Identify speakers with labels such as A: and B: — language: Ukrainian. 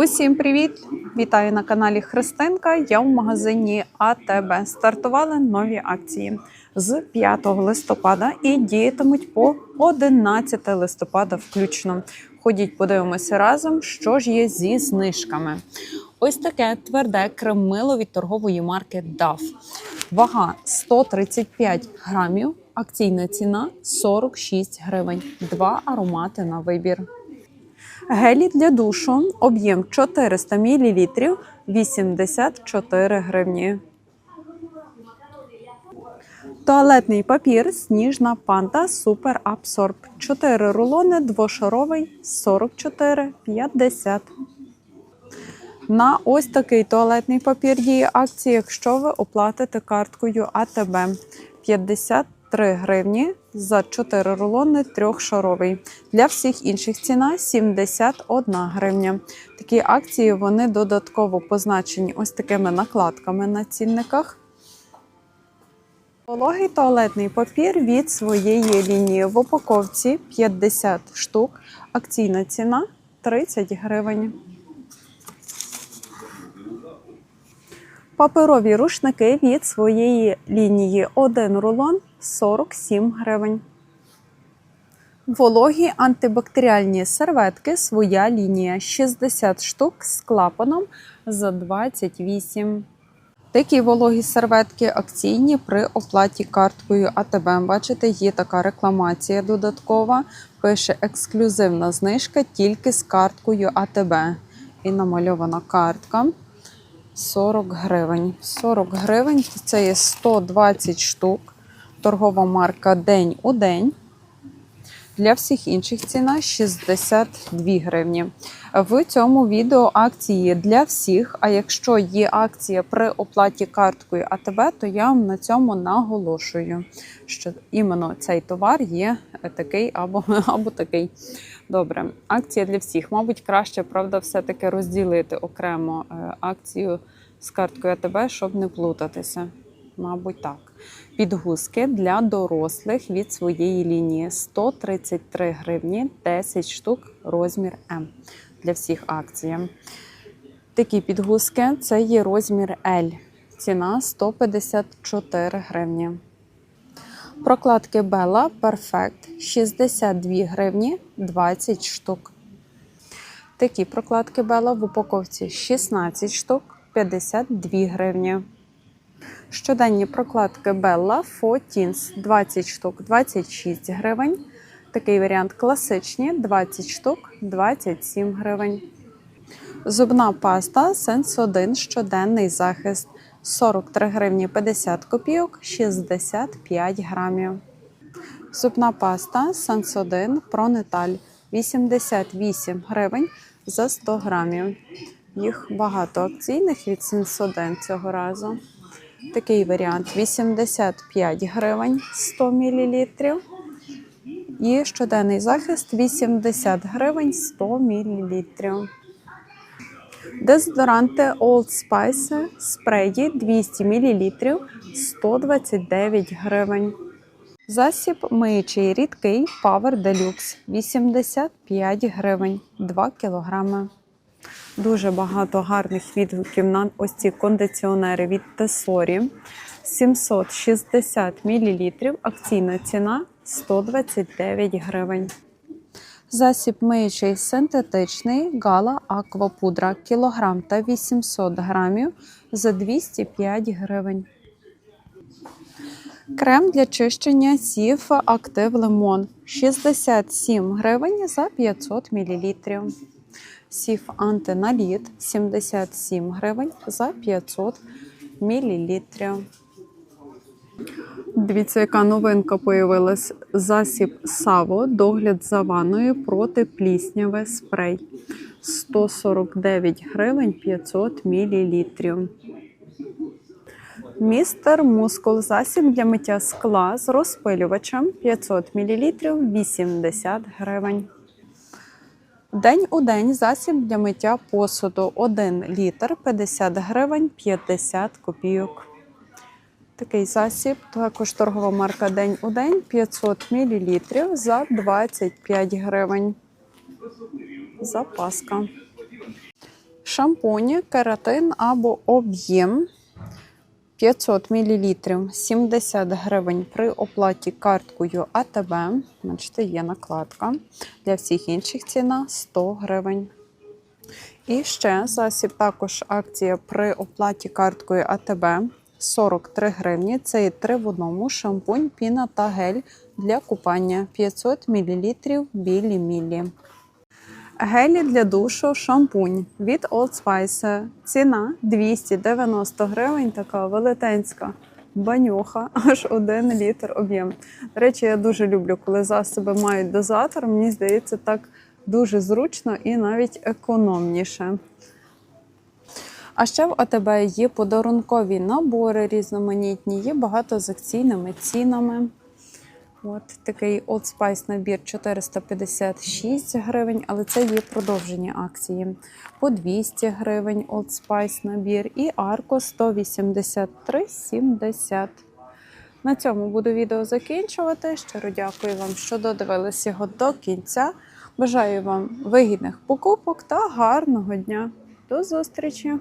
A: Усім привіт! Вітаю на каналі Христинка. Я в магазині АТБ. Стартували нові акції з 5 листопада і діятимуть по 11 листопада включно. Ходіть, подивимося разом, що ж є зі знижками. Ось таке тверде кремило від торгової марки DAF. Вага 135 грамів, акційна ціна 46 гривень. Два аромати на вибір. Гелі для душу, об'єм 400 мл, 84 гривні. Туалетний папір Сніжна панта Супер Абсорб. 4 рулони, двошаровий 44,50. На ось такий туалетний папір діє акція, якщо ви оплатите карткою АТБ 53 гривні за 4 рулони трьохшаровий. Для всіх інших ціна 71 гривня. Такі акції вони додатково позначені ось такими накладками на цінниках. Вологий туалетний папір від своєї лінії в упаковці 50 штук. Акційна ціна 30 гривень. Паперові рушники від своєї лінії 1 рулон 47 гривень. Вологі антибактеріальні серветки своя лінія 60 штук з клапаном за 28. Такі вологі серветки акційні при оплаті карткою АТБ. Бачите, є така рекламація додаткова. Пише ексклюзивна знижка тільки з карткою АТБ. І намальована картка. 40 гривень. 40 гривень це є 120 штук. Торгова марка День у день. Для всіх інших ціна 62 гривні. В цьому відео акції для всіх. А якщо є акція при оплаті карткою АТБ, то я вам на цьому наголошую, що іменно цей товар є такий або, або такий. Добре, акція для всіх. Мабуть, краще, правда, все-таки розділити окремо е, акцію з карткою АТБ, щоб не плутатися. Мабуть, так. Підгузки для дорослих від своєї лінії 133 гривні, 10 штук, розмір М для всіх акцій. Такі підгузки це є розмір L. Ціна 154 гривні. Прокладки Bella Perfect 62 гривні 20 штук. Такі прокладки Bella в упаковці 16 штук 52 гривні. Щоденні прокладки Bella Fotins 20 штук 26 гривень. Такий варіант класичні 20 штук 27 гривень. Зубна паста Sense1 щоденний захист 43 гривні 50 копійок 65 грамів. Зубна паста Sense1 Пронеталь 88 гривень за 100 грамів. Їх багато акційних від Sense1 цього разу. Такий варіант 85 гривень 100 мл. І щоденний захист 80 гривень 100 мл. Дезодоранти Old Spice спреї 200 мл 129 гривень. Засіб миючий рідкий Power Deluxe 85 гривень 2 кілограми. Дуже багато гарних відгуків на ось ці кондиціонери від Тесорі. 760 мл. Акційна ціна 129 гривень. Засіб миючий синтетичний Гала Аквапудра кілограм та 800 грамів за 205 гривень. Крем для чищення сів Актив Лимон 67 гривень за 500 мл. Сів антиналіт 77 гривень за 500 мл. Дивіться, яка новинка появилась. Засіб Саво, догляд за ванною проти плісняве спрей. 149 гривень 500 мл. Містер Мускул засіб для миття скла з розпилювачем 500 мл 80 гривень. День у день засіб для миття посуду 1 літр 50 гривень 50 копійок. Такий засіб, також торгова марка День у день 500 мл за 25 гривень. Запаска. Шампуні, кератин або об'єм 500 мл 70 гривень при оплаті карткою АТБ. Бачите, є накладка. Для всіх інших ціна 100 гривень. І ще засіб також акція при оплаті карткою АТБ 43 гривні. Це є 3 в одному шампунь, піна та гель для купання 500 мл білі мілі. Гелі для душу шампунь від Old Spice. Ціна 290 гривень, така велетенська банюха, аж 1 літр об'єм. До речі, я дуже люблю, коли засоби мають дозатор. Мені здається, так дуже зручно і навіть економніше. А ще в АТБ є подарункові набори різноманітні, є багато з акційними цінами. От такий Old Spice набір 456 гривень, але це є продовження акції. По 200 гривень Old Spice набір і Arco 183,70. На цьому буду відео закінчувати. Щиро дякую вам, що додивились його до кінця. Бажаю вам вигідних покупок та гарного дня. До зустрічі!